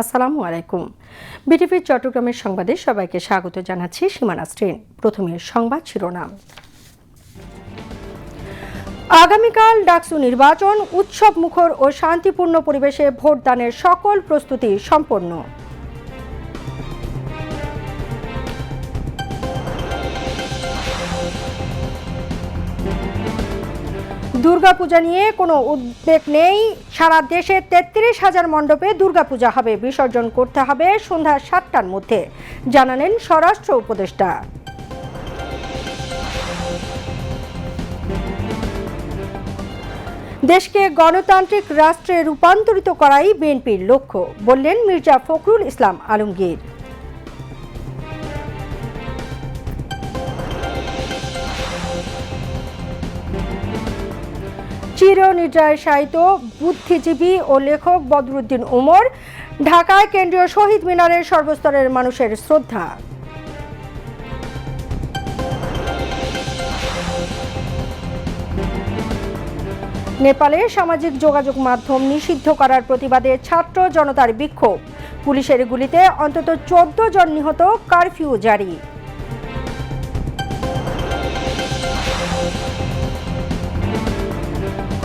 আসসালামু আলাইকুম। বিটিভি চট্টগ্রামের সংবাদে সবাইকে স্বাগত জানাচ্ছি সীমানা স্ট্রেন প্রথমে সংবাদ শিরোনাম। আগামীকাল ডাকসু নির্বাচন উৎসব মুখর ও শান্তিপূর্ণ পরিবেশে ভোটদানের সকল প্রস্তুতি সম্পন্ন। দুর্গাপূজা নিয়ে কোনো উদ্বেগ নেই। সারা দেশে তেত্রিশ হাজার মণ্ডপে দুর্গাপূজা হবে। বিসর্জন করতে হবে সন্ধ্যা সাতটার মধ্যে। জানালেন স্বরাষ্ট্র উপদেষ্টা। দেশকে গণতান্ত্রিক রাষ্ট্রে রূপান্তরিত করাই বিএনপির লক্ষ্য, বললেন মির্জা ফখরুল ইসলাম আলমগীর। চিরনিদ্রায় শায়িত বুদ্ধিজীবী ও লেখক বদরুদ্দিন উমর, ঢাকায় কেন্দ্রীয় শহীদ মিনারের সর্বস্তরের মানুষের শ্রদ্ধা। নেপালে সামাজিক যোগাযোগ মাধ্যম নিষিদ্ধ করার প্রতিবাদে ছাত্র জনতার বিক্ষোভ। পুলিশের গুলিতে অন্তত চোদ্দ জন নিহত, কারফিউ জারি।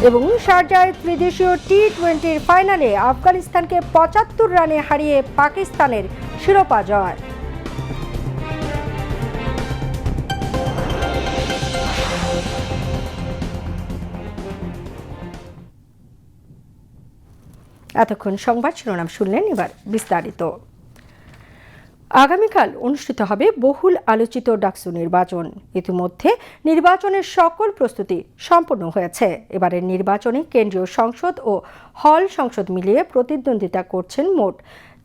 এবং শারজায় ত্রিদেশীয় টি টোয়েন্টির ফাইনালে আফগানিস্তানকে পঁচাত্তর রানে হারিয়ে পাকিস্তানের শিরোপা জয়। এতক্ষণ সংবাদ শিরোনাম শুনলেন এবার বিস্তারিত। আগামীকাল অনুষ্ঠিত হবে বহুল আলোচিত ডাকসু নির্বাচন। ইতিমধ্যে নির্বাচনের সকল প্রস্তুতি সম্পন্ন হয়েছে। এবারের নির্বাচনে কেন্দ্রীয় সংসদ ও হল সংসদ মিলিয়ে প্রতিদ্বন্দ্বিতা করছেন মোট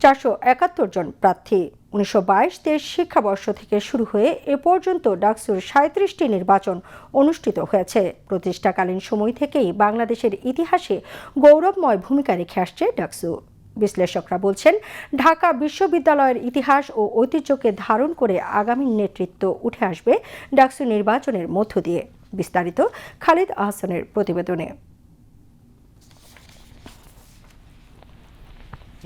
চারশো একাত্তর জন প্রার্থী। উনিশশো বাইশ তেইশ শিক্ষাবর্ষ থেকে শুরু হয়ে এ পর্যন্ত ডাকসুর সাঁত্রিশটি নির্বাচন অনুষ্ঠিত হয়েছে। প্রতিষ্ঠাকালীন সময় থেকেই বাংলাদেশের ইতিহাসে গৌরবময় ভূমিকা রেখে আসছে ডাকসু। বিশ্লেষকরা বলছেন, ঢাকা বিশ্ববিদ্যালয়ের ইতিহাস ও ঐতিহ্যকে ধারণ করে আগামী নেতৃত্ব উঠে আসবে ডাকসু নির্বাচনের মধ্য দিয়ে। বিস্তারিত খালিদ আহসানের প্রতিবেদনে।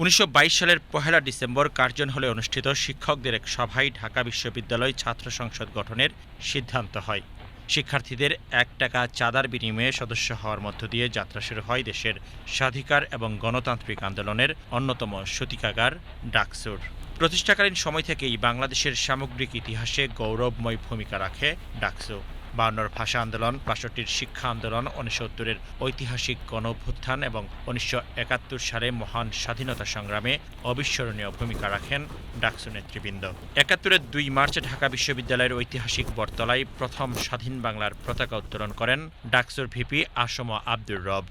উনিশশো বাইশ সালের পহেলা ডিসেম্বর কার্জন হলে অনুষ্ঠিত শিক্ষকদের এক সভায় ঢাকা বিশ্ববিদ্যালয় ছাত্র সংসদ গঠনের সিদ্ধান্ত হয়। শিক্ষার্থীদের এক টাকা চাঁদার বিনিময়ে সদস্য হওয়ার মধ্য দিয়ে যাত্রা শুরু হয় দেশের স্বাধিকার এবং গণতান্ত্রিক আন্দোলনের অন্যতম সতিকাগার ডাকসুর। প্রতিষ্ঠাকালীন সময় থেকেই বাংলাদেশের সামগ্রিক ইতিহাসে গৌরবময় ভূমিকা রাখে ডাকসু। বায়ান্নর ভাষা আন্দোলন, বাষট্টির শিক্ষা আন্দোলন উনিশসত্তরের ঐতিহাসিক গণভ্যুত্থান এবং উনিশশো একাত্তর সালে মহান স্বাধীনতা সংগ্রামে অবিস্মরণীয় ভূমিকা রাখেন ডাকসু নেতৃবৃন্দ। একাত্তরের দুই মার্চ ঢাকা বিশ্ববিদ্যালয়ের ঐতিহাসিক বটতলায় প্রথম স্বাধীন বাংলার পতাকা উত্তোলন করেন ডাকসুর ভিপি আসম আব্দুর রব।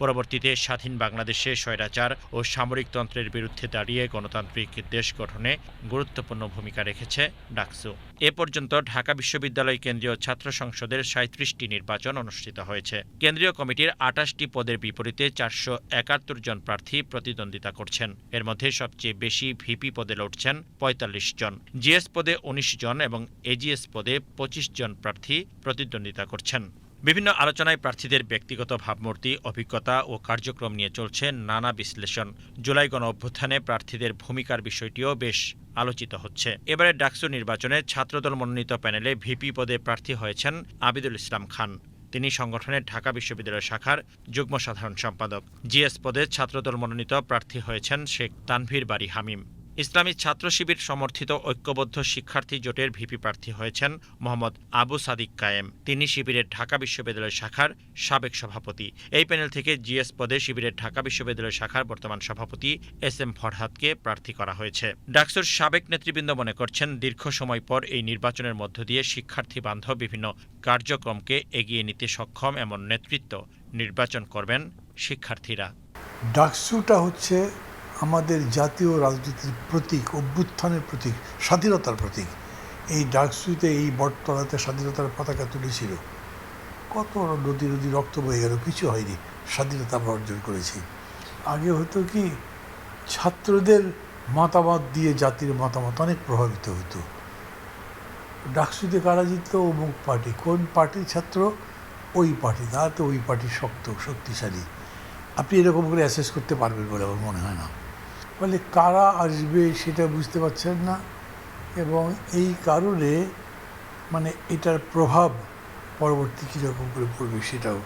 পরবর্তীতে স্বাধীন বাংলাদেশে স্বৈরাচার ও সামরিকতন্ত্রের বিরুদ্ধে দাঁড়িয়ে গণতান্ত্রিক দেশ গঠনে গুরুত্বপূর্ণ ভূমিকা রেখেছে ডাকসু। এ পর্যন্ত ঢাকা বিশ্ববিদ্যালয় কেন্দ্রীয় ছাত্র সংসদের সাঁত্রিশটি নির্বাচন অনুষ্ঠিত হয়েছে। কেন্দ্রীয় কমিটির আটাশটি পদের বিপরীতে চারশো একাত্তর জন প্রার্থী প্রতিদ্বন্দ্বিতা করছেন। এর মধ্যে সবচেয়ে বেশি ভিপি পদে লড়ছেন পঁয়তাল্লিশ জন। জিএস পদে উনিশ জন এবং এজিএস পদে পঁচিশ জন প্রার্থী প্রতিদ্বন্দ্বিতা করছেন। বিভিন্ন আলোচনায় প্রার্থীদের ব্যক্তিগত ভাবমূর্তি, অভিজ্ঞতা ও কার্যক্রম নিয়ে চলছে নানা বিশ্লেষণ। জুলাই গণ অভ্যুত্থানে প্রার্থীদের ভূমিকার বিষয়টিও বেশ আলোচিত হচ্ছে। এবারে ডাকসু নির্বাচনে ছাত্রদল মনোনীত প্যানেলে ভিপি পদে প্রার্থী হয়েছেন আবিদুল ইসলাম খান। তিনি সংগঠনের ঢাকা বিশ্ববিদ্যালয় শাখার যুগ্ম সাধারণ সম্পাদক। জিএস পদে ছাত্রদল মনোনীত প্রার্থী হয়েছেন শেখ তানভীর বাড়ি হামিম। ইসলামী ছাত্র শিবির সমর্থিত ঐক্যবদ্ধ শিক্ষার্থী জোটের ভিপি প্রার্থী হয়েছেন মোহাম্মদ আবু সাদিক কায়েম। তিনি শিবিরের ঢাকা বিশ্ববিদ্যালয় শাখার সাবেক সভাপতি। এই প্যানেল থেকে জিএস পদে শিবিরের ঢাকা বিশ্ববিদ্যালয় শাখার বর্তমান সভাপতি এস এম ফরহাদকে প্রার্থী করা হয়েছে। ডাকসুর সাবেক নেতৃবৃন্দ মনে করছেন, দীর্ঘ সময় পর এই নির্বাচনের মধ্য দিয়ে শিক্ষার্থী বান্ধব বিভিন্ন কার্যক্রমকে এগিয়ে নিতে সক্ষম এমন নেতৃত্ব নির্বাচন করবেন শিক্ষার্থীরা। ডাকসুটা হচ্ছে আমাদের জাতীয় রাজনীতির প্রতীক, অভ্যুত্থানের প্রতীক, স্বাধীনতার প্রতীক। এই ডাকসুইতে এই বটতলাতে স্বাধীনতার পতাকা তুলেছিল। কত নদী নদী রক্ত বয়ে গেল, কিছু হয়নি, স্বাধীনতা আমরা অর্জন করেছি। আগে হতো কি, ছাত্রদের মতামত দিয়ে জাতির মতামত অনেক প্রভাবিত হতো। ডাকসুতে কারা জিততো অমুক পার্টি। কোন পার্টির ছাত্র? ওই পার্টি। তারা তো ওই পার্টি শক্ত, শক্তিশালী। আপনি এরকম করে অ্যাসেস করতে পারবেন বলে আমার মনে হয় না। ফলে কারা আসবে সেটা বুঝতে পারছেন না এবং এই কারণে মানে এটার প্রভাব পরবর্তী কীরকম করে পড়বে সেটাও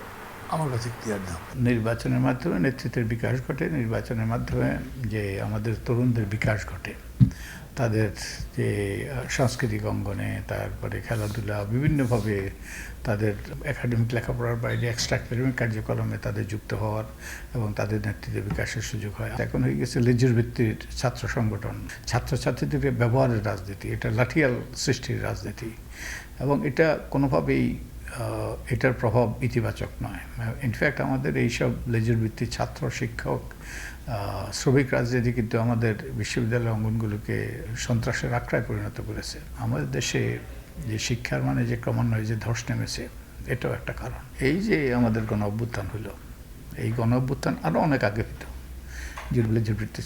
আমার কাছে ক্লিয়ার না। নির্বাচনের মাধ্যমে নেতৃত্বের বিকাশ ঘটে, নির্বাচনের মাধ্যমে যে আমাদের তরুণদের বিকাশ ঘটে। তাদের যে সাংস্কৃতিক অঙ্গনে, তারপরে খেলাধুলা, বিভিন্নভাবে তাদের একাডেমিক লেখাপড়ার বাইরে এক্সট্রা একাডেমিক কার্যক্রমে তাদের যুক্ত হওয়ার এবং তাদের নেতৃত্বে বিকাশের সুযোগ হয়। এখন হয়ে গেছে লেজুর ভিত্তির ছাত্র সংগঠন। ছাত্রছাত্রীদের ব্যবহারের রাজনীতি, এটা লাঠিয়াল সৃষ্টির রাজনীতি। এবং এটা কোনোভাবেই এটার প্রভাব ইতিবাচক নয়। ইনফ্যাক্ট আমাদের এইসব লেজের ভিত্তিক ছাত্র, শিক্ষক শ্রমিক রাজনীতি কিন্তু আমাদের বিশ্ববিদ্যালয় অঙ্গনগুলোকে সন্ত্রাসের আক্রায় পরিণত করেছে। আমাদের দেশে যে শিক্ষার মানে যে ক্রমান্বয়ে যে ধস নেমেছে, এটাও একটা কারণ। এই যে আমাদের গণ অভ্যুত্থান হলো, এই গণ অভ্যুত্থান আরও অনেক আগে হতো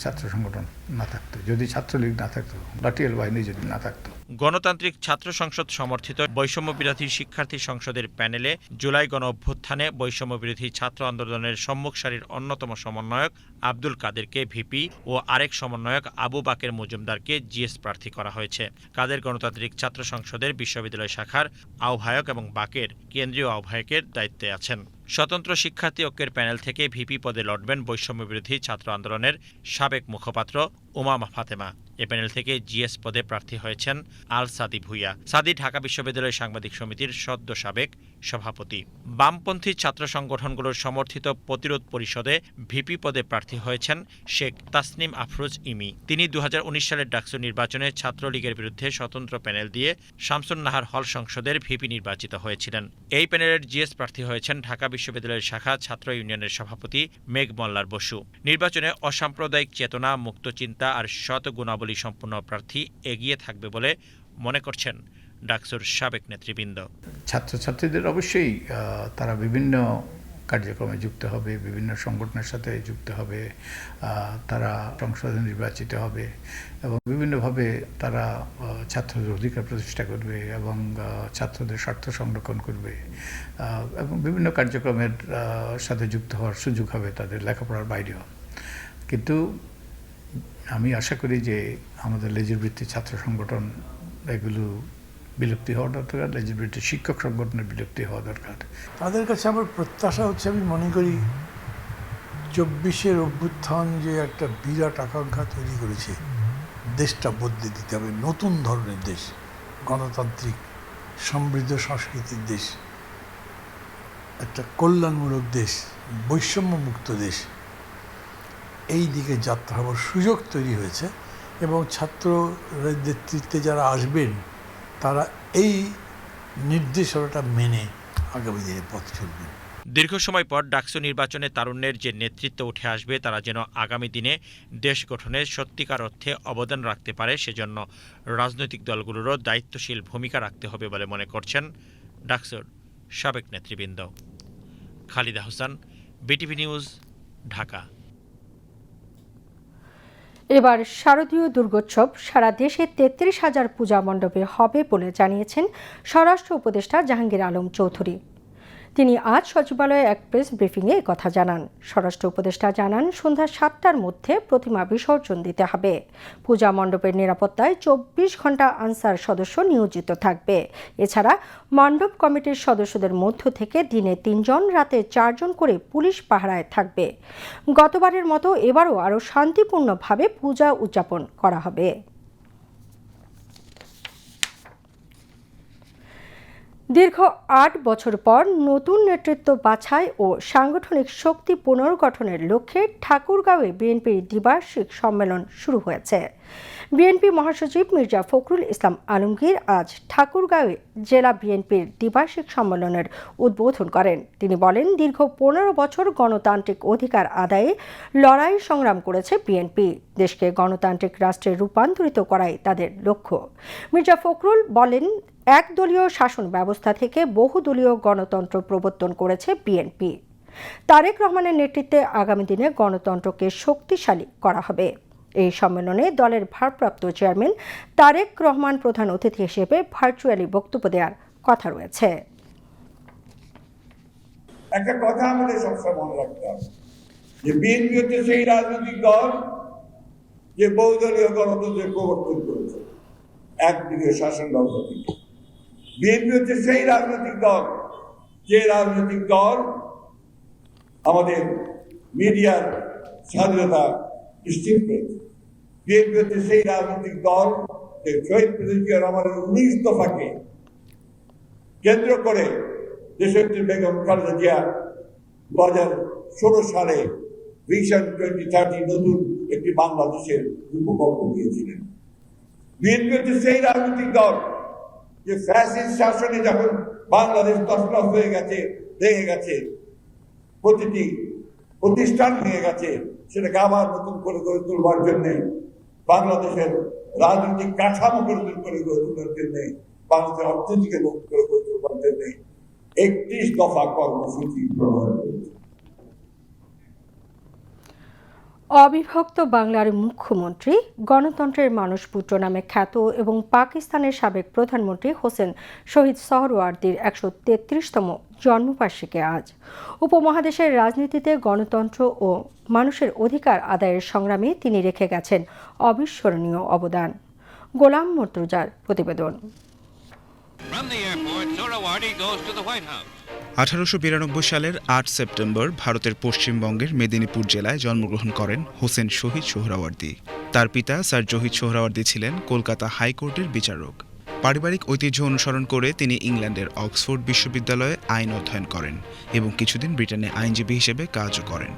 ছাত্র সংগঠন না থাকতো, যদি ছাত্রলীগ না থাকতো লাঠিয়াল বাহিনী যদি না থাকতো। গণতান্ত্রিক ছাত্র সংসদ সমর্থিত বৈষম্য বিরোধী শিক্ষার্থী সংসদের প্যানেলে জুলাই গণ অভ্যুত্থানে বৈষম্য বিরোধী ছাত্র আন্দোলনের সম্মুখ সারির অন্যতম সমন্বয়ক আব্দুল কাদেরকে ভিপি ও আরেক সমন্বয়ক আবু বাকের মজুমদারকে জিএস প্রার্থী করা হয়েছে। কাদের গণতান্ত্রিক ছাত্র সংসদের বিশ্ববিদ্যালয় শাখার আহ্বায়ক এবং বাকের কেন্দ্রীয় আহ্বায়কের দায়িত্বে আছেন। স্বতন্ত্র শিক্ষার্থী ঐক্যের প্যানেল থেকে ভিপি পদে লড়বেন বৈষম্য বিরোধী ছাত্র আন্দোলনের সাবেক মুখপাত্র উমামা ফাতেমা। এ প্যানেল থেকে জিএস পদে প্রার্থী হয়েছেন আল সাদি ভুইয়া। সাদি ঢাকা বিশ্ববিদ্যালয় সাংবাদিক সমিতির সদ্য সাবেক সভাপতি। বামপন্থী ছাত্র সংগঠনগুলোর সমর্থিত প্রতিরোধ পরিষদে ভিপি পদে প্রার্থী হয়েছেন শেখ তাসনিম আফরোজ ইমি। তিনি দু হাজার উনিশ সালের ডাকসু নির্বাচনে ছাত্রলীগের বিরুদ্ধে স্বতন্ত্র প্যানেল দিয়ে শামসুন নাহার হল সংসদের ভিপি নির্বাচিত হয়েছিলেন। এই প্যানেলের জিএস প্রার্থী হয়েছেন ঢাকা বিশ্ববিদ্যালয়ের শাখা ছাত্র ইউনিয়নের সভাপতি মেঘ মল্লার বসু। নির্বাচনে অসাম্প্রদায়িক চেতনা মুক্ত চিন্তা আর শত গুণাবলী সম্পন্ন প্রার্থী এগিয়ে থাকবে বলে মনে করছেন ডাকসুর সাবেক নেতৃবৃন্দ। ছাত্রছাত্রীদের অবশ্যই তারা বিভিন্ন কার্যক্রমে যুক্ত হবে, বিভিন্ন সংগঠনের সাথে যুক্ত হবে তারা সংসদে নির্বাচিত হবে এবং বিভিন্নভাবে তারা ছাত্রদের অধিকার প্রতিষ্ঠা করবে এবং ছাত্রদের স্বার্থ সংরক্ষণ করবে এবং বিভিন্ন কার্যক্রমের সাথে যুক্ত হওয়ার সুযোগ হবে তাদের লেখাপড়ার বাইরেও। কিন্তু আমি আশা করি যে আমাদের লেজুর ছাত্র সংগঠন এগুলো বিলুপ্তি হওয়া দরকার ভিত্তিক শিক্ষক সংগঠনের বিলুপ্তি হওয়া দরকার। তাদের কাছে আমার প্রত্যাশা হচ্ছে, আমি মনে করি চব্বিশের অভ্যুত্থান যে একটা বিরাট আকাঙ্ক্ষা তৈরি করেছে, দেশটা বদলে দিতে হবে। নতুন ধরনের দেশ, গণতান্ত্রিক, সমৃদ্ধ সংস্কৃতির দেশ, একটা কল্যাণমূলক দেশ, বৈষম্যমুক্ত দেশ, এই দিকে যাত্রা হওয়ার সুযোগ তৈরি হয়েছে এবং ছাত্র নেতৃত্বে যারা আসবেন তারা এই নির্দেশনাটা মেনে আগামী দিনে পথ চলবেন দীর্ঘ সময় পর ডাকসু নির্বাচনে তারুণ্যের যে নেতৃত্ব উঠে আসবে, তারা যেন আগামী দিনে দেশ গঠনে সত্যিকার অর্থে অবদান রাখতে পারে, সেজন্য রাজনৈতিক দলগুলোরও দায়িত্বশীল ভূমিকা রাখতে হবে বলে মনে করছেন ডাকসুর সাবেক নেতৃবৃন্দ। Khalida Hossain, BTV news, Dhaka. এবার শারদীয় দুর্গোৎসব সারা দেশে তেত্রিশ হাজার পূজা মণ্ডপে হবে বলে জানিয়েছেন স্বরাষ্ট্র উপদেষ্টা জাহাঙ্গীর আলম চৌধুরী। তিনি আজ সচিবালয়ে এক প্রেস ব্রিফিংয়ে কথা জানান। স্বরাষ্ট্র উপদেষ্টা জানান, সন্ধ্যা সাতটার মধ্যে প্রতিমা বিসর্জন দিতে হবে। পূজা মণ্ডপের নিরাপত্তায় চব্বিশ ঘণ্টা আনসার সদস্য নিয়োজিত থাকবে। এছাড়া মণ্ডপ কমিটির সদস্যদের মধ্য থেকে দিনে তিনজন, রাতে চারজন করে পুলিশ পাহারায় থাকবে। গতবারের মতো এবারও আরও শান্তিপূর্ণভাবে পূজা উদযাপন করা হবে। দীর্ঘ আট বছর পর নতুন নেতৃত্ব বাছাই ও সাংগঠনিক শক্তি পুনর্গঠনের লক্ষ্যে ঠাকুরগাঁওয়ে বিএনপির দ্বিবার্ষিক সম্মেলন শুরু হয়েছে। বিএনপি মহাসচিব মির্জা ফখরুল ইসলাম আলমগীর আজ ঠাকুরগাঁওয়ে জেলা বিএনপির দ্বিবার্ষিক সম্মেলনের উদ্বোধন করেন। তিনি বলেন, দীর্ঘ পনেরো বছর গণতান্ত্রিক অধিকার আদায়ে লড়াই সংগ্রাম করেছে বিএনপি। দেশকে গণতান্ত্রিক রাষ্ট্রে রূপান্তরিত করাই তাদের লক্ষ্য। মির্জা ফখরুল বলেন, একদলীয় শাসন ব্যবস্থা থেকে বহুদলীয় গণতন্ত্র প্রবর্তন করেছে বিএনপি। তারেক রহমানের নেতৃত্বে আগামী দিনে গণতন্ত্রকে শক্তিশালী করা হবে। এই সম্মেলনে দলের ভারপ্রাপ্ত চেয়ারম্যান তারেক রহমান প্রধান অতিথি হিসেবে ভার্চুয়ালি বক্তব্য দেওয়ার কথা রয়েছে। একটা কথা আমাদের সবসময় মনে রাখতে হবে। যে বিএনপি হচ্ছে সেই রাজনৈতিক দল যে বহুদলীয় গণতন্ত্রের প্রবর্তন করেছে। একদিকে শাসন থেকে। বিএনপি হচ্ছে সেই রাজনৈতিক দল যে রাজনৈতিক দল আমাদের মিডিয়ার স্বাধীনতা নিশ্চিত করেছে। বিএনপি হচ্ছে সেই রাজনৈতিক দল যে শহীদ প্রেসিডেন্ট আমাদের উনিশ দফাকে কেন্দ্র করে দেশত্রী বেগম খালেদা জিয়া দু হাজার ষোলো সালে ভিশন টোয়েন্টি থার্টি নতুন একটি বাংলাদেশের উপকল্প দিয়েছিলেন। বিএনপি হচ্ছে সেই রাজনৈতিক দল যে ফ্যাসিস্ট শাসনে যখন বাংলাদেশ তসনস হয়ে গেছে, ভেঙে গেছে, প্রতিটি প্রতিষ্ঠান ভেঙে গেছে, সেটাকে আবার নতুন করে গড়ে তুলবার জন্যে বাংলাদেশের রাজনৈতিক কাঠামো করে করে গড়ে তোলার জন্যে বাংলাদেশের অর্থনীতিকে মুক্ত করে গড়ে তুলবার জন্যে একত্রিশ দফা কর্মসূচি গ্রহণ করেছে। অবিভক্ত বাংলার মুখ্যমন্ত্রী, গণতন্ত্রের মানুষপুত্র নামে খ্যাত এবং পাকিস্তানের সাবেক প্রধানমন্ত্রী হোসেন শহীদ সহরওয়ার্দীর একশো তেত্রিশতম জন্মবার্ষিকী আজ। উপমহাদেশের রাজনীতিতে গণতন্ত্র ও মানুষের অধিকার আদায়ের সংগ্রামে তিনি রেখে গেছেন অবিস্মরণীয় অবদান। গোলাম মর্তুজার প্রতিবেদন। From the airport. আঠারোশো বিরানব্বই সালের আট সেপ্টেম্বর ভারতের পশ্চিমবঙ্গের মেদিনীপুর জেলায় জন্মগ্রহণ করেন হোসেন শহীদ সোহরাওয়ার্দী। তার পিতা স্যার জহিদ সোহরাওয়ার্দী ছিলেন কলকাতা হাইকোর্টের বিচারক। পারিবারিক ঐতিহ্য অনুসরণ করে তিনি ইংল্যান্ডের অক্সফোর্ড বিশ্ববিদ্যালয়ে আইন অধ্যয়ন করেন এবং কিছুদিন ব্রিটেনে আইনজীবী হিসেবে কাজও করেন।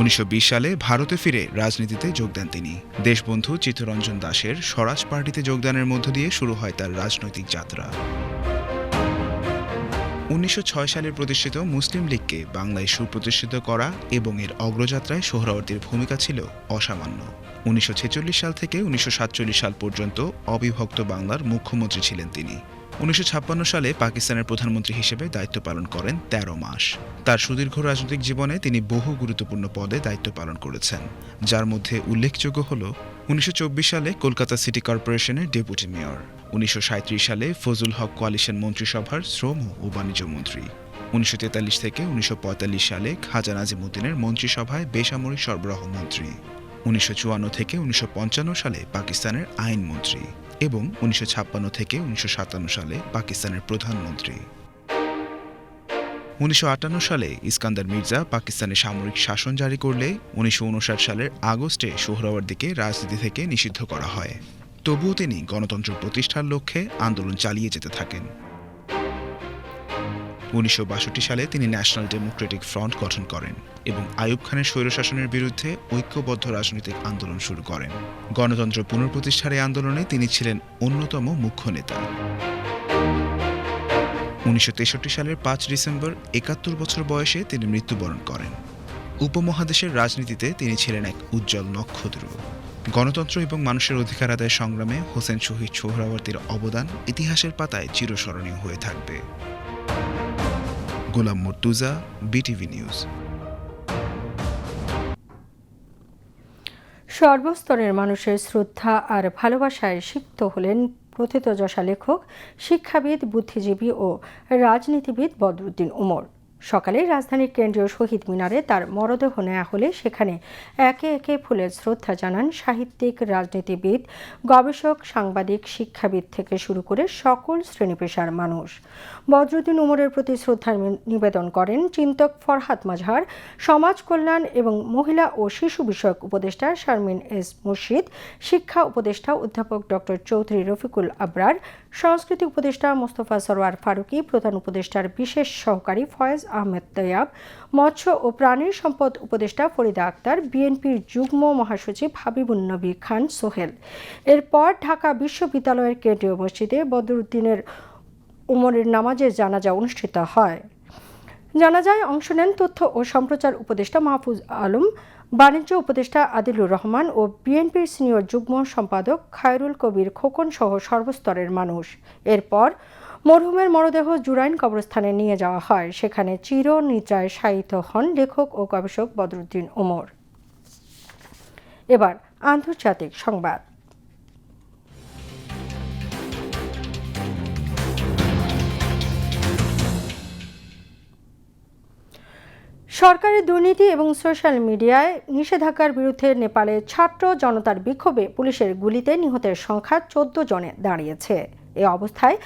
উনিশশো বিশ সালে ভারতে ফিরে রাজনীতিতে যোগ দেন তিনি। দেশবন্ধু চিত্তরঞ্জন দাসের স্বরাজ পার্টিতে যোগদানের মধ্য দিয়ে শুরু হয় তার রাজনৈতিক যাত্রা। উনিশশো ছয় সালে প্রতিষ্ঠিত মুসলিম লীগকে বাংলায় সুপ্রতিষ্ঠিত করা এবং এর অগ্রযাত্রায় সোহরাওয়ার্দীর ভূমিকা ছিল অসামান্য। উনিশশো ছেচল্লিশ সাল থেকে উনিশশো সাতচল্লিশ সাল পর্যন্ত অবিভক্ত বাংলার মুখ্যমন্ত্রী ছিলেন তিনি। উনিশশো ছাপ্পান্ন সালে পাকিস্তানের প্রধানমন্ত্রী হিসেবে দায়িত্ব পালন করেন ১৩ মাস। তার সুদীর্ঘ রাজনৈতিক জীবনে তিনি বহু গুরুত্বপূর্ণ পদে দায়িত্ব পালন করেছেন, যার মধ্যে উল্লেখযোগ্য হল উনিশশো চব্বিশ সালে কলকাতা সিটি কর্পোরেশনের ডেপুটি মেয়র। উনিশশো সাঁইত্রিশ সালে ফজল হক কোয়ালিশন মন্ত্রিসভার শ্রম ও বাণিজ্য মন্ত্রী। উনিশশো তেতাল্লিশ থেকে উনিশশো পঁয়তাল্লিশ সালে খাজা নাজিমুদ্দিনের মন্ত্রিসভায় বেসামরিক সরবরাহ মন্ত্রী। উনিশশো চুয়ান্ন থেকে উনিশশো পঞ্চান্ন সালে পাকিস্তানের আইনমন্ত্রী এবং উনিশশো ছাপ্পান্ন থেকে উনিশশো সাতান্ন সালে পাকিস্তানের প্রধানমন্ত্রী। উনিশশো আটান্ন সালে ইস্কান্দার মির্জা পাকিস্তানে সামরিক শাসন জারি করলে উনিশশো উনষাট সালের আগস্টে সোহরাওয়ার্দীকে রাজনীতি থেকে নিষিদ্ধ করা হয়। তবুও তিনি গণতন্ত্র প্রতিষ্ঠার লক্ষ্যে আন্দোলন চালিয়ে যেতে থাকেন। উনিশশো বাষট্টি সালে তিনি ন্যাশনাল ডেমোক্রেটিক ফ্রন্ট গঠন করেন এবং আইয়ুব খানের স্বৈরশাসনের বিরুদ্ধে ঐক্যবদ্ধ রাজনৈতিক আন্দোলন শুরু করেন। গণতন্ত্র পুনঃপ্রতিষ্ঠার এই আন্দোলনে তিনি ছিলেন অন্যতম মুখ্য নেতা। উনিশশো সালের পাঁচ ডিসেম্বর একাত্তর বছর বয়সে তিনি মৃত্যুবরণ করেন। উপমহাদেশের রাজনীতিতে তিনি ছিলেন এক উজ্জ্বল নক্ষত্র। গণতন্ত্র এবং মানুষের অধিকার আদায় সংগ্রামে হোসেন শহীদ সোহরাওয়ার্দীর অবদান ইতিহাসের পাতায় চিরস্মরণীয় হয়ে থাকবে। Golam Murtoza, BTV news. সর্বস্তরের মানুষের শ্রদ্ধা আর ভালোবাসায় সিক্ত হলেন প্রথিতযশা লেখক শিক্ষাবিদ বুদ্ধিজীবী ও রাজনীতিবিদ বদরুদ্দিন উমর। সকালে রাজধানীর কেন্দ্রীয় শহীদ মিনারে তার মরদেহ নেওয়া হলে সেখানে একে একে ফুলের শ্রদ্ধা জানান সাহিত্যিক, রাজনীতিবিদ, গবেষক, সাংবাদিক, শিক্ষাবিদ থেকে শুরু করে সকল শ্রেণি পেশার মানুষ। বদরুদ্দিন উমরের প্রতি শ্রদ্ধা নিবেদন করেন চিন্তক ফরহাদ মাজহার, সমাজ কল্যাণ এবং মহিলা ও শিশু বিষয়ক উপদেষ্টা শারমিন এস মুর্শিদ, শিক্ষা উপদেষ্টা অধ্যাপক ডক্টর চৌধুরী রফিকুল আবরার, সংস্কৃতি উপদেষ্টা মোস্তফা সরোয়ার ফারুকী, প্রধান উপদেষ্টার বিশেষ সহকারী ফয়েজ আহমেদ তৈয়াব, মৎস্য ও প্রাণী সম্পদ উপদেষ্টা ফরিদা আক্তার, বিএনপির যুগ্ম মহাসচিব হাবিবুন নবী খান সোহেল। এরপর ঢাকা বিশ্ববিদ্যালয়ের কেন্দ্রীয় মসজিদে বদরুদ্দিনের উমরের নামাজের জানাজা অনুষ্ঠিত হয়। জানাজায় অংশ নেন তথ্য ও সম্প্রচার উপদেষ্টা মাহফুজ আলম, বাণিজ্য উপদেষ্টা আদিলুর রহমান ও বিএনপির সিনিয়র যুগ্ম সম্পাদক খায়রুল কবির খোকন সহ সর্বস্তরের মানুষ। এরপর মরহুমের মরদেহ জুরাইন কবরস্থানে নিয়ে যাওয়া হয়। সেখানে চির নিদ্রায় শায়িত হন লেখক ও গবেষক বদরুদ্দিন ওমর। এবার আন্তর্জাতিক সংবাদ। সরকারি দুর্নীতি এবং সোশ্যাল মিডিয়ায় নিষেধাজ্ঞার বিরুদ্ধে নেপালে ছাত্র জনতার বিক্ষোভে পুলিশের গুলিতে নিহতের সংখ্যা চোদ্দ জনে দাঁড়িয়েছে। এ অবস্থায়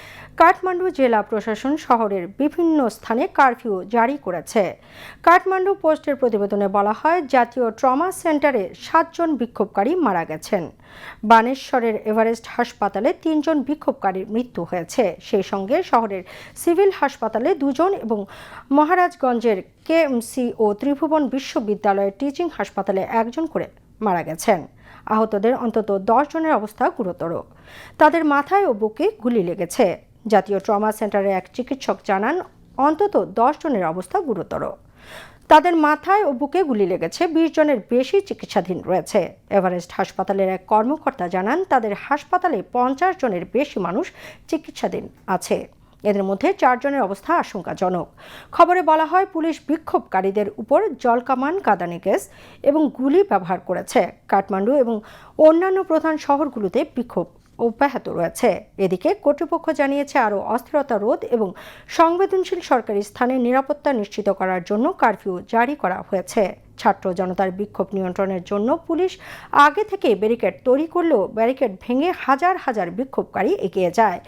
কাঠমান্ডু জেলা প্রশাসন শহরের বিভিন্ন স্থানে কারফিউ জারি করেছে। কাঠমান্ডু পোস্টের প্রতিবেদনে বলা হয়, জাতীয় ট্রমা সেন্টারে সাতজন বিক্ষোভকারী মারা গেছেন। বানেশ্বরের এভারেস্ট হাসপাতালে তিনজন বিক্ষোভকারীর মৃত্যু হয়েছে। সেই সঙ্গে শহরের সিভিল হাসপাতালে দুজন এবং মহারাজগঞ্জের কেএমসি ও ত্রিভুবন বিশ্ববিদ্যালয়ের টিচিং হাসপাতালে একজন করে মারা গেছেন। আহতদের অন্তত দশ জনের অবস্থা গুরুতর। তাদের মাথায় ও বুকে গুলি লেগেছে। জাতীয় ট্রমা সেন্টারের এক চিকিৎসক জানান, অন্তত দশ জনের অবস্থা গুরুতর। তাদের মাথায় ও বুকে গুলি লেগেছে বিশ জনের বেশি চিকিৎসাধীন রয়েছে। এভারেস্ট হাসপাতালের এক কর্মকর্তা জানান, তাদের হাসপাতালে পঞ্চাশ জনের বেশি মানুষ চিকিৎসাধীন আছে। এদের মধ্যে চারজনের অবস্থা আশঙ্কাজনক। খবরে বলা হয়, পুলিশ বিক্ষোভকারীদের উপর জলকামান, কাদানি গ্যাস এবং গুলি ব্যবহার করেছে। কাঠমান্ডু এবং অন্যান্য প্রধান শহরগুলোতে বিক্ষোভ অব্যাহত রয়েছে। এদিকে কর্তৃপক্ষ জানিয়েছে, আরও অস্থিরতা রোধ এবং সংবেদনশীল সরকারি স্থানে নিরাপত্তা নিশ্চিত করার জন্য কারফিউ জারি করা হয়েছে। ছাত্র জনতার বিক্ষোভ নিয়ন্ত্রণের জন্য পুলিশ আগে থেকে ব্যারিকেড তৈরি করলেও ব্যারিকেড ভেঙে হাজার হাজার বিক্ষোভকারী এগিয়ে যায়।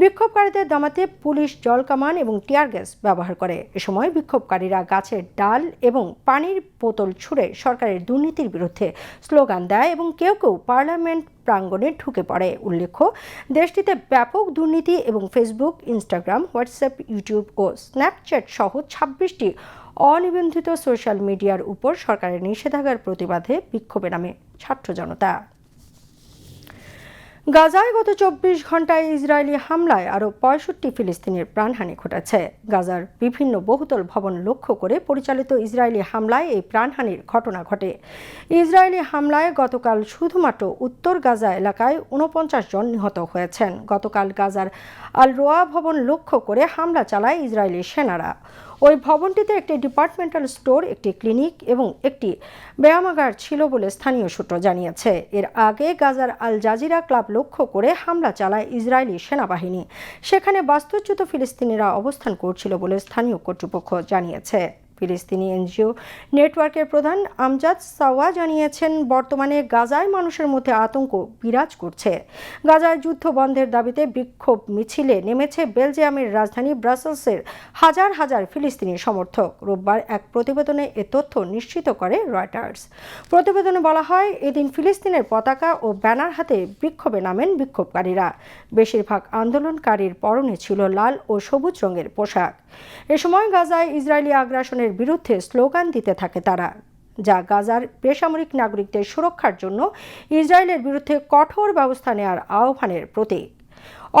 বিক্ষোভকারীদের দমাতে পুলিশ জলকামান এবং টিয়ার গ্যাস ব্যবহার করে। এ সময় বিক্ষোভকারীরা গাছের ডাল এবং পানির বোতল ছুঁড়ে সরকারের দুর্নীতির বিরুদ্ধে স্লোগান দেয় এবং কেউ কেউ পার্লামেন্ট প্রাঙ্গণে ঢুকে পড়ে। উল্লেখ্য, দেশটিতে ব্যাপক দুর্নীতি এবং ফেসবুক, ইনস্টাগ্রাম, হোয়াটসঅ্যাপ, ইউটিউব ও স্ন্যাপচ্যাট সহ ছাব্বিশটি অনিবন্ধিত সোশ্যাল মিডিয়ার উপর সরকারের নিষেধাজ্ঞার প্রতিবাদে বিক্ষোভে নামে ছাত্র জনতা। গাজায় গত চব্বিশ ঘন্টায় ইসরায়েলি হামলায় আরও পঁয়ষট্টি ফিলিস্তিনের প্রাণহানি ঘটেছে। গাজার বিভিন্ন বহুতল ভবন লক্ষ্য করে পরিচালিত ইসরায়েলি হামলায় এই প্রাণহানির ঘটনা ঘটে। ইসরায়েলি হামলায় গতকাল শুধুমাত্র উত্তর গাজা এলাকায় উনপঞ্চাশ জন নিহত হয়েছেন। গতকাল গাজার আল রোয়া ভবন লক্ষ্য করে হামলা চালায় ইসরায়েলি সেনারা। ওই ভবনটিতে একটি ডিপার্টমেন্টাল স্টোর একটি ক্লিনিক এবং একটি ব্যায়ামাগার ছিল বলে স্থানীয় সূত্র জানিয়েছে। এর আগে গাজার আল জাজিরা ক্লাব লক্ষ্য করে হামলা চালায় ইসরায়েলি সেনাবাহিনী। সেখানে বাস্তুচ্যুত ফিলিস্তিনিরা অবস্থান করছিল বলে স্থানীয় কর্তৃপক্ষ জানিয়েছে। ফিলিস্তিনি এনজিও নেটওয়ার্কের প্রধান আমজাদ সাওয়া জানিয়েছেন, বর্তমানে গাজায় মানুষের মধ্যে আতঙ্ক বিরাজ করছে। গাজায় যুদ্ধ বন্ধের দাবিতে বিক্ষোভ মিছিলে নেমেছে বেলজিয়ামের রাজধানী ব্রাসেলসের হাজার হাজার ফিলিস্তিনি সমর্থক। রোববার এক প্রতিবেদনে এ তথ্য নিশ্চিত করে রয়টার্স। প্রতিবেদনে বলা হয়, এদিন ফিলিস্তিনের পতাকা ও ব্যানার হাতে বিক্ষোভে নামেন বিক্ষোভকারীরা। বেশিরভাগ আন্দোলনকারীর পরনে ছিল লাল ও সবুজ রঙের পোশাক। এ সময় গাজায় ইসরায়েলি আগ্রাসনের বিরুদ্ধে স্লোগান দিতে থাকে তারা, যা গাজার বেসামরিক নাগরিকদের সুরক্ষার জন্য ইসরায়েলের বিরুদ্ধে কঠোর ব্যবস্থা নেওয়ার আহ্বানের প্রতীক।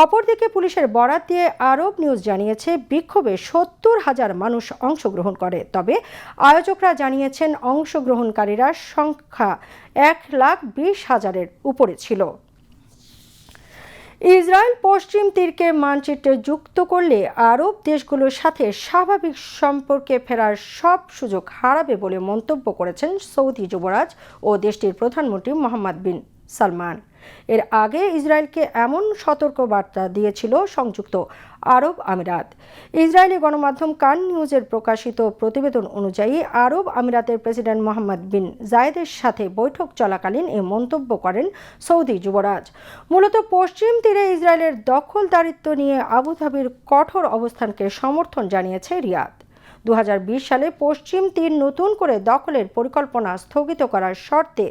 অপরদিকে পুলিশের বরাত দিয়ে আরব নিউজ জানিয়েছে, বিক্ষোভে সত্তর হাজার মানুষ অংশগ্রহণ করে। তবে আয়োজকরা জানিয়েছেন, অংশগ্রহণকারীরা সংখ্যা এক লাখ বিশ হাজারের উপরে ছিল। ইসরায়েল পশ্চিম তীরকে মানচিত্রে যুক্ত করলে আরব দেশগুলোর সাথে স্বাভাবিক সম্পর্কে ফেরার সব সুযোগ হারাবে বলে মন্তব্য করেছেন সৌদি যুবরাজ ও দেশটির প্রধানমন্ত্রী মোহাম্মদ বিন সালমান। এর আগে ইসরায়েলকে এমন সতর্ক বার্তা দিয়েছিল সংযুক্ত আরব আমিরাত। ইসরায়েলি গণমাধ্যম কান নিউজের প্রকাশিত প্রতিবেদন অনুযায়ী, আরব আমিরাতের প্রেসিডেন্ট মোহাম্মদ বিন জায়েদের সাথে বৈঠক চলাকালীন এ মন্তব্য করেন সৌদি যুবরাজ। মূলত পশ্চিম তীরে ইসরায়েলের দখলদারিত্ব নিয়ে আবুধাবির কঠোর অবস্থানকে সমর্থন জানিয়েছে রিয়াদ। দু হাজার বিশ সালে পশ্চিম তীর নতুন করে দখলের পরিকল্পনা স্থগিত করার শর্তে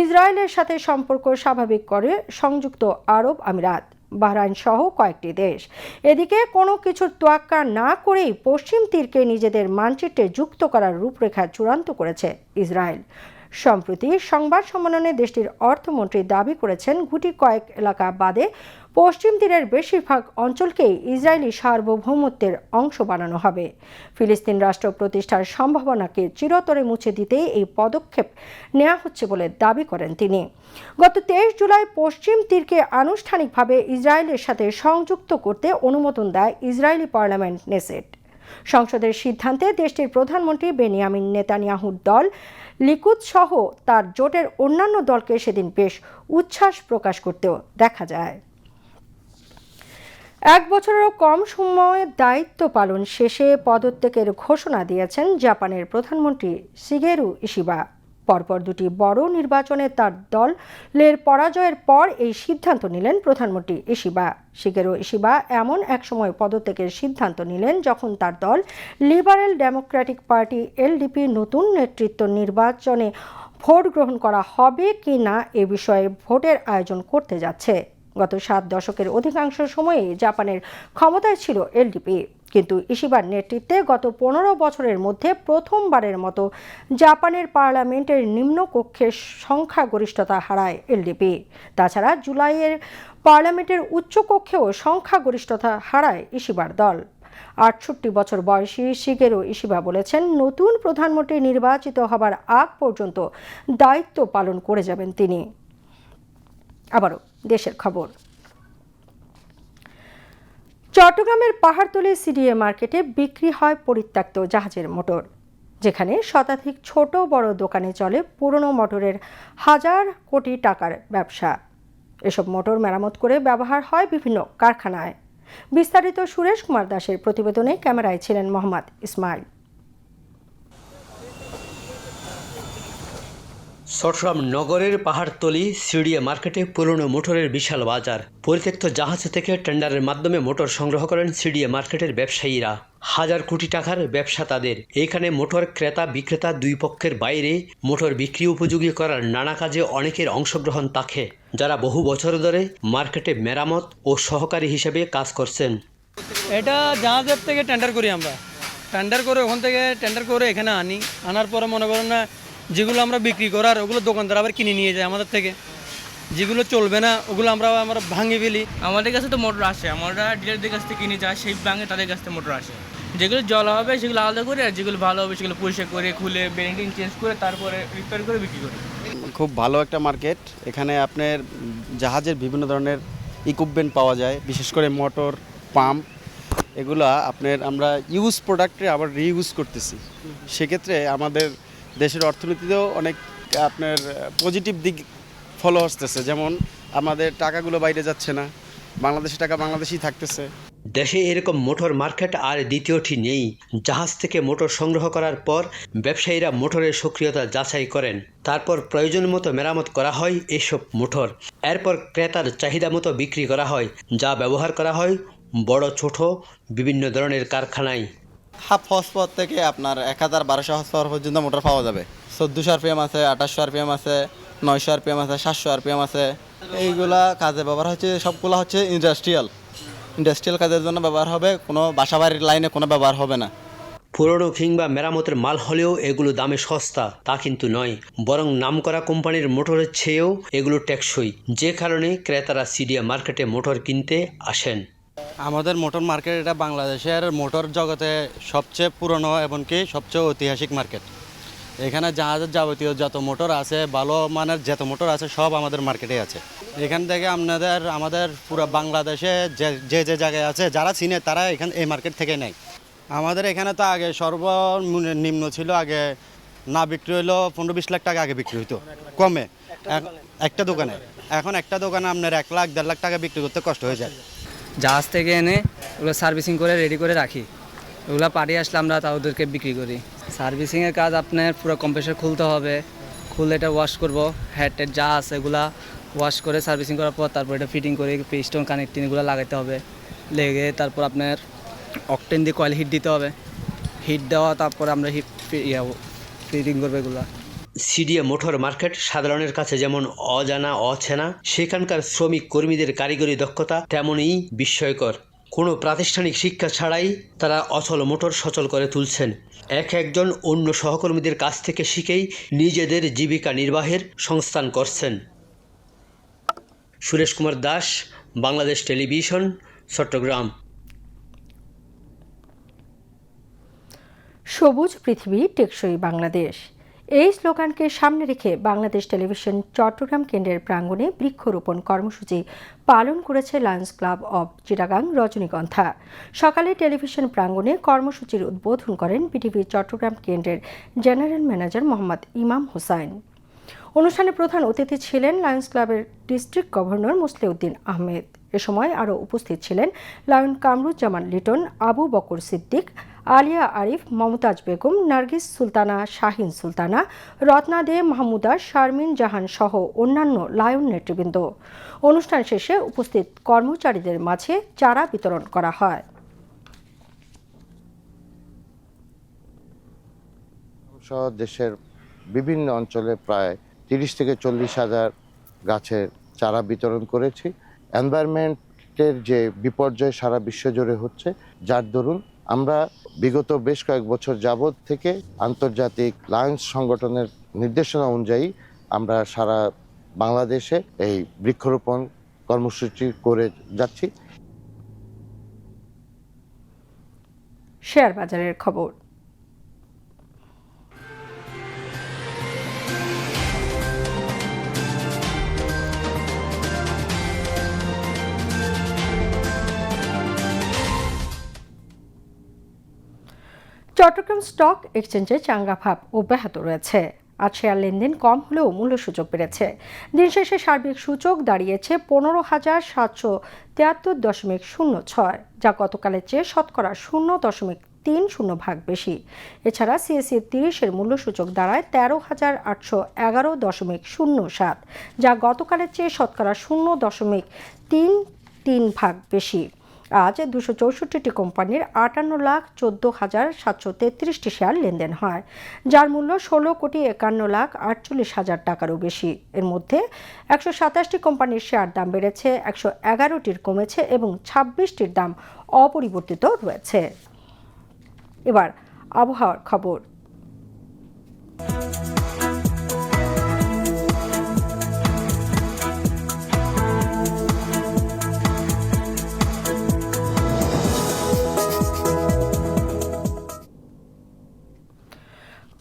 ইসরায়েলের সাথে সম্পর্ক স্বাভাবিক করে সংযুক্ত আরব আমিরাত, বাহরাইন সহ কয়েকটি দেশ। এদিকে কোনো কিছুর তোয়াক্কা না করেই পশ্চিম তীরকে নিজেদের মানচিত্রে যুক্ত করার রূপরেখা চূড়ান্ত করেছে ইসরায়েল। সম্প্রতি সংবাদ সম্মেলনে দেশটির অর্থমন্ত্রী দাবি করেছেন গুটি কয়েক এলাকা বাদে পশ্চিম তীরের বেশিরভাগ অঞ্চলকেই ইসরায়েলি সার্বভৌমত্বের অংশ বানানো হবে। ফিলিস্তিন রাষ্ট্র প্রতিষ্ঠার সম্ভাবনাকে চিরতরে মুছে দিতে এই পদক্ষেপ নেওয়া হচ্ছে বলে দাবি করেন তিনি। গত তেইশ জুলাই পশ্চিম তীরকে আনুষ্ঠানিকভাবে ইসরায়েলের সাথে সংযুক্ত করতে অনুমোদন দেয় ইসরায়েলি পার্লামেন্ট, নেসেট। সংসদের সিদ্ধান্তে দেশটির প্রধানমন্ত্রী বেনিয়ামিন নেতানিয়াহুর দল লিকুদ সহ তার জোটের অন্যান্য দলকে সেদিন বেশ উচ্ছ্বাস প্রকাশ করতেও দেখা যায়। এক বছরেরও কম সময়ে দায়িত্ব পালন শেষে পদত্যাগের ঘোষণা দিয়েছেন জাপানের প্রধানমন্ত্রী সিগেরু ইশিবা। পরপর দুটি বড় নির্বাচনে তার দলের পরাজয়ের পর এই সিদ্ধান্ত নিলেন প্রধানমন্ত্রী ইশিবা। শিগেরো ইশিবা এমন এক সময় পদত্যাগের সিদ্ধান্ত নিলেন যখন তার দল লিবারেল ডেমোক্রেটিক পার্টি এলডিপি নতুন নেতৃত্ব নির্বাচনে ভোট গ্রহণ করা হবে কি না এ বিষয়ে ভোটের আয়োজন করতে যাচ্ছে। গত সাত দশকের অধিকাংশ সময়ে জাপানের ক্ষমতায় ছিল এলডিপি। কিন্তু ইশিবার নেতৃত্বে গত পনেরো বছরের মধ্যে প্রথমবারের মতো জাপানের পার্লামেন্টের নিম্নকক্ষের সংখ্যাগরিষ্ঠতা হারায় এলডিপি। তাছাড়া জুলাইয়ের পার্লামেন্টের উচ্চকক্ষেও সংখ্যাগরিষ্ঠতা হারায় ইশিবার দল। আটষট্টি বছর বয়সী শিগেরো ইশিবা বলেছেন, নতুন প্রধানমন্ত্রী নির্বাচিত হবার আগ পর্যন্ত দায়িত্ব পালন করে যাবেন তিনি। আবারও দেশের খবর। চট্টগ্রামের পাহাড়তলি সিডিএ মার্কেটে বিক্রি হয় পরিত্যক্ত জাহাজের মোটর, যেখানে শতাধিক ছোট বড় দোকানে চলে পুরনো মোটরের হাজার কোটি টাকার ব্যবসা। এসব মোটর মেরামত করে ব্যবহার হয় বিভিন্ন কারখানায়। বিস্তারিত সুরেশ কুমার দাসের প্রতিবেদনে ক্যামেরায় ছিলেন মোহাম্মদ ইসমাইল। চট্টগ্রাম নগরের পাহাড়তলি সিডিএ মার্কেটে পুরনো মোটরের বিশাল বাজার। পরিত্যক্ত জাহাজ থেকে টেন্ডারের মাধ্যমে মোটর সংগ্রহ করেন সিডিএ মার্কেটের ব্যবসায়ীরা। হাজার কোটি টাকার ব্যবসা তাদের। এখানে মোটর ক্রেতা, বিক্রেতা দুই পক্ষের বাইরে মোটর বিক্রি উপযোগী করার নানা কাজে অনেকের অংশগ্রহণ থাকে যারা বহু বছর ধরে মার্কেটে মেরামত ও সহকারী হিসেবে কাজ করছেন। এটা জাহাজের থেকে টেন্ডার করি আমরা। টেন্ডার করে ওখান থেকে টেন্ডার করে এখানে আনি। আনার পরে মনে করেন না যেগুলো আমরা বিক্রি করার ওগুলো দোকানদার আবার কিনে নিয়ে যায় আমাদের থেকে। যেগুলো চলবে না ওগুলো আমরা আমরা ভাঙে ফেলি। আমাদের কাছে তো মোটর আসে আমরা ডিলারদের কাছ থেকে কিনে যায় সেই ভাঙে তাদের কাছ থেকে মোটর আসে। যেগুলো জল হবে সেগুলো আলাদা করে আর যেগুলো ভালো হবে সেগুলো পরিষ্কার করে খুলে বেরিং চেঞ্জ করে তারপরে রিপেয়ার করে বিক্রি করি। খুব ভালো একটা মার্কেট। এখানে আপনার জাহাজের বিভিন্ন ধরনের ইকুইপমেন্ট পাওয়া যায় বিশেষ করে মোটর পাম্প এগুলা আপনার আমরা ইউজ প্রোডাক্টে আবার রিইউজ করতেছি। সেক্ষেত্রে আমাদের দেশের অর্থনীতিতেও অনেক, আপনার পজিটিভ দিক ফলো আসতেছে। যেমন আমাদের টাকাগুলো বাইরে যাচ্ছে না, বাংলাদেশের টাকা বাংলাদেশেই থাকতেছে। দেশে এরকম মোটর মার্কেট আর দ্বিতীয়টি নেই। জাহাজ থেকে মোটর সংগ্রহ করার পর ব্যবসায়ীরা মোটরের সক্রিয়তা যাচাই করেন। তারপর প্রয়োজন মতো মেরামত করা হয় এসব মোটর। এরপর ক্রেতার চাহিদা মতো বিক্রি করা হয়, যা ব্যবহার করা হয় বড়, ছোট, বিভিন্ন ধরনের কারখানায়। হাফ হর্স পাওয়ার থেকে আপনার এক হাজার বারোশো হর্স পাওয়ার পর্যন্ত মোটর পাওয়া যাবে। চোদ্দোশো আরপিএম আছে, আঠাশশো আরপিএম আছে, নয়শো আরপিএম আছে, সাতশো আর আরপিএম আছে। এইগুলা কাজে ব্যবহার হচ্ছে, সবগুলো হচ্ছে ইন্ডাস্ট্রিয়াল ইন্ডাস্ট্রিয়াল কাজের জন্য ব্যবহার হবে, কোনো বাসাবাড়ির লাইনে কোনো ব্যবহার হবে না। পুরনো কিংবা মেরামতের মাল হলেও এগুলো দামে সস্তা, তা কিন্তু নয়। বরং নামকরা কোম্পানির মোটরের চেয়েও এগুলো টেকসই। যে কারণে ক্রেতারা সিডিয়া মার্কেটে মোটর কিনতে আসেন। আমাদের মোটর মার্কেট এটা বাংলাদেশের মোটর জগতে সবচেয়ে পুরনো এমনকি সবচেয়ে ঐতিহাসিক মার্কেট। এখানে জাহাজের যাবতীয় যত মোটর আছে, ভালো মানের যত মোটর আছে, সব আমাদের মার্কেটে আছে। এখান থেকে আপনাদের, আমাদের পুরো বাংলাদেশে যে যে যে জায়গায় আছে, যারা চিনে তারা এখান, এই মার্কেট থেকে নেয়। আমাদের এখানে তো আগে সর্বনিম্ন ছিল আগে, না বিক্রি হইল পনেরো বিশ লাখ টাকা আগে বিক্রি হইতো, কমে। এক- একটা দোকানে। এখন একটা দোকানে আপনার এক লাখ, দেড় লাখ টাকা বিক্রি করতে কষ্ট হয়ে যায়। জাহাজ থেকে এনে ওগুলো সার্ভিসিং করে রেডি করে রাখি। ওগুলো পাড়ি আসলে আমরা তা ওদেরকে বিক্রি করি। সার্ভিসিংয়ের কাজ আপনার পুরো কম্প্রেসার খুলতে হবে। খুলে এটা ওয়াশ করব। হেড টেড যা আছে এগুলা ওয়াশ করে সার্ভিসিং করার পর তারপর এটা ফিটিং করে পিস্টন কানেক্টিং এগুলো লাগাতে হবে। লেগে তারপর আপনার অকটেন দিয়ে কয়েল হিট দিতে হবে। হিট দেওয়া তারপর আমরা হিট ফিটিং করব এগুলা। সিডিএ মোটর মার্কেট সাধারণের কাছে যেমন অজানা, অচেনা, সেখানকার শ্রমিক কর্মীদের কারিগরি দক্ষতা তেমনই বিস্ময়কর। কোনো প্রাতিষ্ঠানিক শিক্ষা ছাড়াই তারা অচল মোটর সচল করে তুলছেন। এক একজন অন্য সহকর্মীদের কাছ থেকে শিখেই নিজেদের জীবিকা নির্বাহের সংস্থান করছেন। সুরেশ কুমার দাস, বাংলাদেশ টেলিভিশন, চট্টগ্রাম। সবুজ পৃথিবী টেকসই বাংলাদেশ। এই স্লোগানকে সামনে রেখে বাংলাদেশ টেলিভিশন চট্টগ্রাম কেন্দ্রের প্রাঙ্গণে বৃক্ষরোপণ কর্মসূচি পালন করেছে লায়ন্স ক্লাব অব চিটাগাং রজনীগন্ধা। সকালে টেলিভিশন প্রাঙ্গণে কর্মসূচির উদ্বোধন করেন বিটিভি চট্টগ্রাম কেন্দ্রের জেনারেল ম্যানেজার মোহাম্মদ ইমাম হোসাইন। অনুষ্ঠানে প্রধান অতিথি ছিলেন লায়ন্স ক্লাবের ডিস্ট্রিক্ট গভর্নর মুসলিউদ্দিন আহমেদ। এ সময় আরও উপস্থিত ছিলেন লায়ন কামরুজ্জামান লিটন, আবু বকর সিদ্দিক আলিয়া আরিফ, মমতাজ বেগম, নার্গিস সুলতানা, শাহিন সুলতানা, রত্না দে, মাহমুদা, শারমিন জাহান সহ অন্যান্য লায়ন নেতৃবৃন্দ। অনুষ্ঠান শেষে উপস্থিত কর্মচারীদের মাঝে চারা বিতরণ করা হয়। দেশের বিভিন্ন অঞ্চলে প্রায় তিরিশ থেকে চল্লিশ হাজার গাছের চারা বিতরণ করেছি। এনভায়রনমেন্টের যে বিপর্যয় সারা বিশ্ব জুড়ে হচ্ছে, যার দরুন আমরা বিগত বেশ কয়েক বছর যাবৎ থেকে আন্তর্জাতিক লায়ন্স সংগঠনের নির্দেশনা অনুযায়ী আমরা সারা বাংলাদেশে এই বৃক্ষরোপণ কর্মসূচি করে যাচ্ছি। শেয়ার বাজারের খবর। চট্টগ্রাম স্টক এক্সচেঞ্জে চাঙ্গা ভাব অব্যাহত রয়েছে। আজ শেয়ার লেনদেন কম হলেও মূল্য সূচক বেড়েছে। দিন শেষে সার্বিক সূচক দাঁড়িয়েছে পনেরো হাজার সাতশো তিয়াত্তর দশমিক শূন্য ছয়, যা গতকালের চেয়ে শতকরা শূন্য দশমিক তিন শূন্য ভাগ বেশি। এছাড়া সিএসসি তিরিশের মূল্য সূচক দাঁড়ায় তেরো হাজার আটশো এগারো দশমিক শূন্য সাত, যা গতকালের চেয়ে শতকরা শূন্য দশমিক তিন তিন ভাগ বেশি। আজ দুশো চৌষট্টিটি কোম্পানির আটান্ন লাখ চোদ্দ হাজার সাতশো তেত্রিশটি শেয়ার লেনদেন হয়, যার মূল্য ষোলো কোটি একান্ন লাখ আটচল্লিশ হাজার টাকারও বেশি। এর মধ্যে একশো সাতাশটি কোম্পানির শেয়ার দাম বেড়েছে, একশো এগারোটির কমেছে এবং ছাব্বিশটির দাম অপরিবর্তিত রয়েছে। এবার আবহাওয়ার খবর।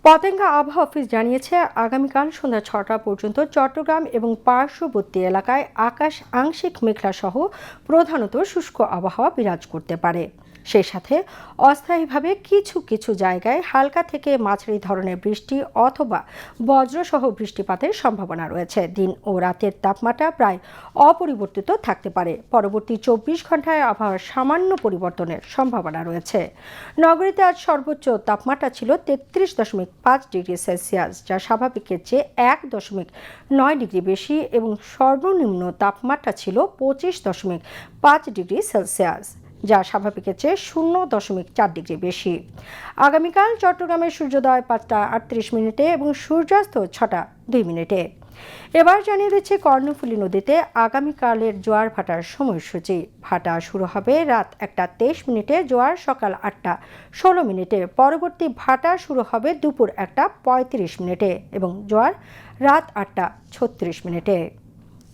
পতেঙ্গা আবহাওয়া অফিস জানিয়েছে, আগামীকাল সন্ধ্যা ছটা পর্যন্ত চট্টগ্রাম এবং পার্শ্ববর্তী এলাকায় আকাশ আংশিক মেঘলা সহ প্রধানত শুষ্ক আবহাওয়া বিরাজ করতে পারে। সেই সাথে অস্থায়ীভাবে কিছু কিছু জায়গায় হালকা থেকে মাঝারি ধরনের বৃষ্টি অথবা বজ্রসহ বৃষ্টিপাতের সম্ভাবনা রয়েছে। দিন ও রাতের তাপমাত্রা প্রায় অপরিবর্তিত থাকতে পারে। পরবর্তী চব্বিশ ঘন্টায় আবহাওয়ার সামান্য পরিবর্তনের সম্ভাবনা রয়েছে। নগরীতে আজ সর্বোচ্চ তাপমাত্রা ছিল তেত্রিশ দশমিক পাঁচ ডিগ্রি সেলসিয়াস, যা স্বাভাবিকের চেয়ে এক দশমিক নয় ডিগ্রি বেশি এবং সর্বনিম্ন তাপমাত্রা ছিল পঁচিশ দশমিক পাঁচ ডিগ্রি সেলসিয়াস। যা স্বাভাবিকের চেয়ে শূন্য দশমিক চার ডিগ্রি বেশি। আগামীকাল চট্টগ্রামের সূর্যোদয় পাঁচটা আটত্রিশ মিনিটে এবং সূর্যাস্ত ছটা দুই মিনিটে। এবার জানিয়ে দিচ্ছে কর্ণফুলী নদীতে আগামীকালের জোয়ার ভাটার সময়সূচি। ভাটা শুরু হবে রাত একটা তেইশ মিনিটে, জোয়ার সকাল আটটা ষোলো মিনিটে। পরবর্তী ভাটা শুরু হবে দুপুর একটা পঁয়ত্রিশ মিনিটে এবং জোয়ার রাত আটটা ছত্রিশ মিনিটে।